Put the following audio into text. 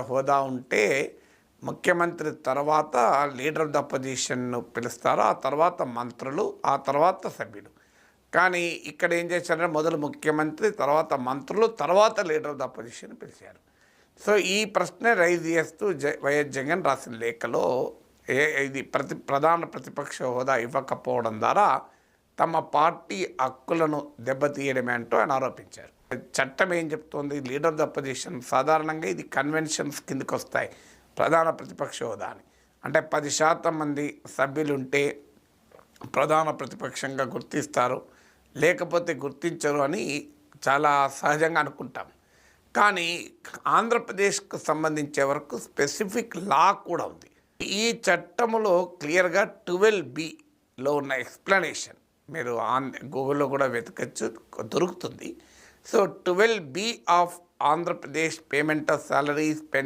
హోదా ఉంటే ముఖ్యమంత్రి తర్వాత లీడర్ ఆఫ్ ద అపోజిషన్ను పిలుస్తారు? ఆ తర్వాత మంత్రులు ఆ తర్వాత సభ్యులు. కానీ ఇక్కడ ఏం చేశారంటే మొదలు ముఖ్యమంత్రి తర్వాత మంత్రులు తర్వాత లీడర్ ఆఫ్ ద అపోజిషన్ పిలిచారు. సో ఈ ప్రశ్న రైజ్ చేస్తూ జ వైఎస్ జగన్ రాసిన లేఖలో ఏ ఇది ప్రతి ప్రధాన ప్రతిపక్ష హోదా ఇవ్వకపోవడం ద్వారా తమ పార్టీ హక్కులను దెబ్బతీయడమే అంటూ ఆయన ఆరోపించారు. చట్టం ఏం చెప్తోంది? లీడర్ ఆఫ్ ద అపోజిషన్ సాధారణంగా ఇది కన్వెన్షన్స్ కిందకి వస్తాయి ప్రధాన ప్రతిపక్ష హోదా అని అంటే పది శాతం మంది సభ్యులుంటే ప్రధాన ప్రతిపక్షంగా గుర్తిస్తారు. లేకపోతే గుర్తించరు అని చాలా సహజంగా అనుకుంటాం. కానీ ఆంధ్రప్రదేశ్కు సంబంధించే వరకు స్పెసిఫిక్ లా కూడా ఉంది. ఈ చట్టములో క్లియర్గా ట్వెల్వ్ బిలో ఉన్న ఎక్స్ప్లెనేషన్ మీరు ఆన్ గూగుల్లో కూడా వెతకచ్చు. దొరుకుతుంది. So 12B of Andhra Pradesh payment of salaries, pension.